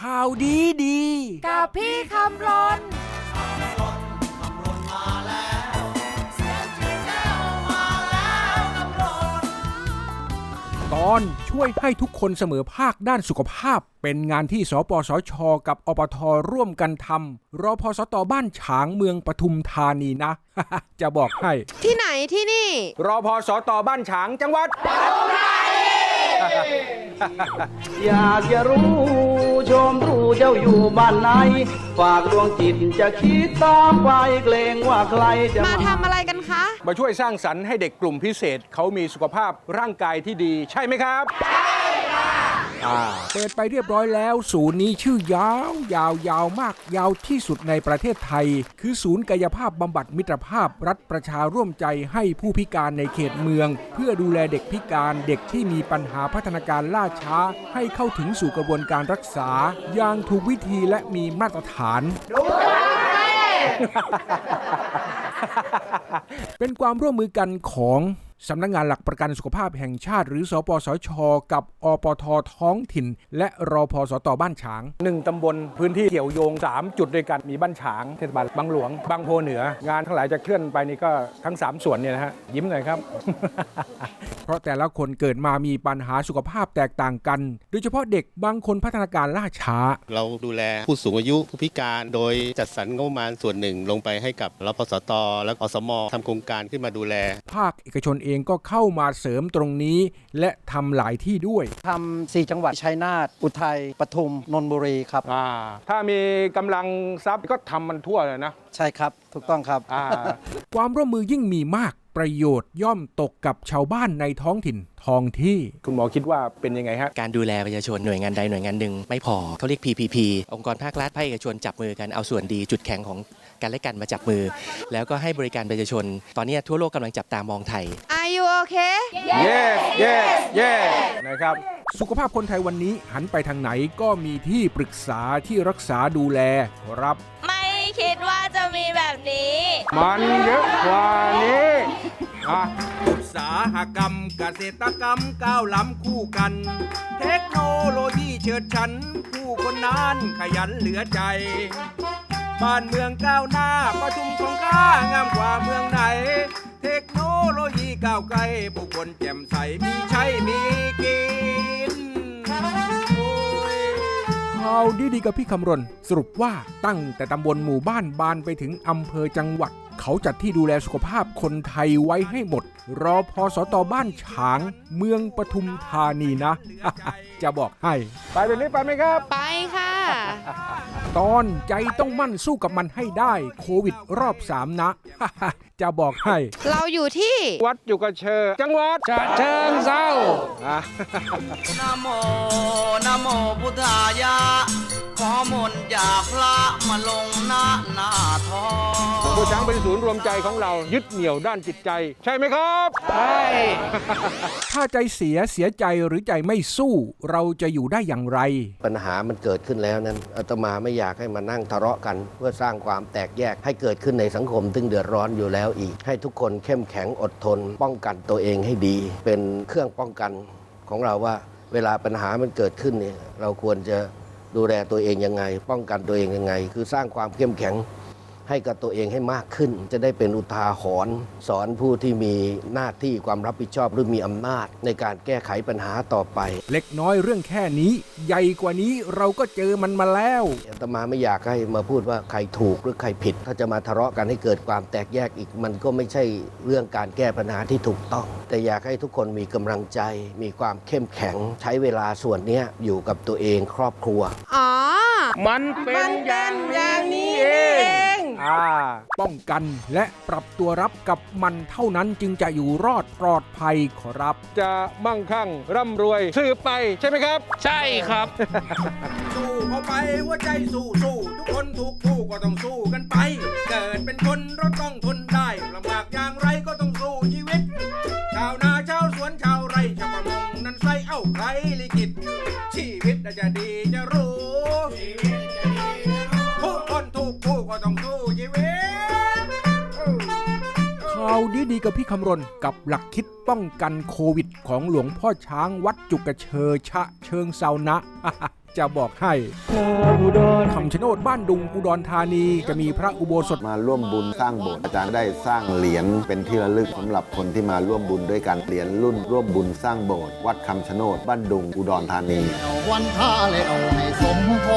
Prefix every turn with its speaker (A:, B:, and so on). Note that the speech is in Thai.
A: ข่าวดีดี
B: กับพี่คำรน
A: ตอนช่วยให้ทุกคนเสมอภาคด้านสุขภาพ เป็นงานที่สปสช กับอปทร่วมกันทำรอพสตบ้านฉางเมืองปทุมธานีนะ จะบอกให้
B: ที่ไหนที่นี่
A: รอพสตบ้านฉางจังหวัด
C: อยากจะรู้ชมรู้เจ้าอยู่บ้านไหน ฝากดวงจิตจะคิดตามไปเกรงว่าใครจะ
B: มาทำอะไรกันคะ
A: มาช่วยสร้างสรรค์ให้เด็กกลุ่มพิเศษเขามีสุขภาพร่างกายที่ดีใช่ไหมครับ ใช่ค่ะเปิดไปเรียบร้อยแล้ว ศูนย์นี้ชื่อยาวยาวยาวมาก ยาวที่สุดในประเทศไทย คือศูนย์กายภาพบำบัดมิตรภาพรัฐประชาร่วมใจให้ผู้พิการในเขตเมือง เพื่อดูแลเด็กพิการเด็กที่มีปัญหาพัฒนาการล่าช้า ให้เข้าถึงสู่กระบวนการรักษา อย่างถูกวิธีและมีมาตรฐาน เป็นความร่วมมือกันของ สำนักงานหลักประกันสุขภาพแห่งชาติ หรือสปสช กับอปทท้องถิ่น และรอพสตบ้านฉางหนึ่งตำบลพื้นที่เกี่ยวโยง 3 จุดด้วยกันมีบ้านฉางเทศบาลบางหลวง บางโพเหนือ งานทั้งหลายจะเคลื่อนไปนี่ก็ทั้ง 3 ส่วนเนี่ยนะฮะยิ้มหน่อยครับ เพราะแต่ละคนเกิดมามีปัญหาสุขภาพแตกต่างกัน โดยเฉพาะเด็กบางคนพัฒนาการล่าช้า
D: เราดูแลผู้สูงอายุผู้พิการโดยจัดสรรงบประมาณส่วนหนึ่งลงไปให้กับรพสตและอสมทำโครงการขึ้นมาดูแล
A: ภาคเอกชนเองก็เข้ามาเสริมตรงนี้ และทำหลายที่ด้วย
C: ทำสี่จังหวัดชัยนาทอุทัยปทุมนนทบุรีครับ
A: อ่าถ้ามีกำลังทรัพย์ก็ทำมันทั่วเลยนะ
C: ใช่ครับ ถูกต้องครับ
A: อ่า ความร่วมมือยิ่งมีมากประโยชน์ย่อมตกกับชาวบ้านในท้องถิ่นท้องที่ คุณหมอคิดว่าเป็นยังไงฮะ
E: การดูแลประชาชนหน่วยงานใดหน่วยงานหนึ่งไม่พอเขาเรียก PPP องค์กรภาครัฐภาคเอกชนจับมือกันเอาส่วนดีจุดแข็งของกันและกันมาจับมือ แล้วก็ให้บริการประชาชน ตอนนี้ทั่วโลกกำลังจับตามองไทย
B: Are you okay
A: yes yes yes นะครับ สุขภาพคนไทยวันนี้หันไปทางไหนก็มีที่ปรึกษาที่รักษาดูแลครับ
F: ไม่คิดว่าจะมีแบบนี้
A: มันเยอะกว่านี้อะอุตสาหกรรมเกษตรกรรมก้าวล้ำคู่กัน เทคโนโลยีเฉิดฉัน ผู้คนนานขยันเหลือใจ บ้านเมืองก้าวหน้าประชุมของข้างามกว่าเมืองไหนเทคโน ผู้คนแจ่มใสมีใช้มีกินโอ้ยข่าวดีๆกับพี่คำรณ สรุปว่าตั้งแต่ตำบลหมู่บ้านบานไปถึงอำเภอจังหวัด เขาจัดที่ดูแลสุขภาพคนไทยไว้ให้หมด รอพอสตบ้านฉาง เมืองปทุมธานีนะ จะบอกให้ ไปเป็นนี้ไปไหมครับ
B: ไปค่ะ
A: ตอนใจต้องมั่นสู้กับมันให้ได้โควิดรอบสามนะ จะบอกให้
B: เราอยู่ที่
A: วัดอยู่กับเชอจังหวัดฉะเชิงเซา
C: นะโมนะโมพุทธายะ ขอมนต์จากพระมาลง
A: ผู้ช้างเป็นศูนย์รวมใจของเรายึดเหนี่ยวด้านจิตใจ ใช่ไหมครับใช่ถ้าใจเสียเสียใจหรือใจไม่สู้เราจะอยู่ได้อย่างไร
G: ปัญหามันเกิดขึ้นแล้วนั้นอาตมาไม่อยากให้มานั่งทะเลาะกัน เพื่อสร้างความแตกแยกให้เกิดขึ้นในสังคมซึ่งเดือดร้อนอยู่แล้วอีก ให้ทุกคนเข้มแข็งอดทน ป้องกันตัวเองให้ดี เป็นเครื่องป้องกันของเราว่าเวลาปัญหามันเกิดขึ้นเนี่ยเราควรจะดูแลตัวเองยังไง ป้องกันตัวเองยังไง คือสร้างความเข้มแข็ง ให้กับตัวเองให้มากขึ้น จะได้เป็นอุทาหรณ์สอนผู้ที่มีหน้าที่ความรับผิดชอบหรือมีอำนาจ ในการแก้ไขปัญหาต่อไป
A: เล็กน้อยเรื่องแค่นี้ ใหญ่กว่านี้เราก็เจอมันมาแล้ว
G: อาตมาไม่อยากให้มาพูดว่าใครถูกหรือใครผิด ถ้าจะมาทะเลาะกันให้เกิดความแตกแยกอีกมันก็ไม่ใช่เรื่องการแก้ปัญหาที่ถูกต้อง แต่อยากให้ทุกคนมีกำลังใจ มีความเข้มแข็ง ใช้เวลาส่วนเนี้ยอยู่กับตัวเองครอบครัว
B: อ๋อ
A: มันเป็นอย่างนี้เองอ่าป้องกันและปรับตัวรับกับมันเท่านั้นจึงจะอยู่รอดปลอดภัยขอรับ จะมั่งคั่งร่ำรวยสืบไปใช่ไหมครับ
E: ใช่ครับ
A: สู้เข้าไปหัวใจสู้สู้ทุกคนทุกผู้ก็ต้องสู้กันไป เกิดเป็นคนเราต้องทนได้ลำบากอย่างไรก็ต้อง ข่าวดีดีๆกับพี่คำรณกับหลักคิดป้องกันโควิดของหลวงพ่อช้างวัดจุกกระเชอชะเชิงเซานะ จะบอกให้คำชะโนดบ้านดุงอุดรธานีจะมีพระอุโบสถ
H: มาร่วมบุญสร้างโบสถ์อาจารย์ได้สร้างเหรียญเป็นที่ระลึกสำหรับคนที่มาร่วมบุญด้วยกันเหรียญรุ่นร่วมบุญสร้างโบสถ์วัดคำชะโนดบ้านดุงอุดรธานี
I: วันท่าแล้วให้สมพร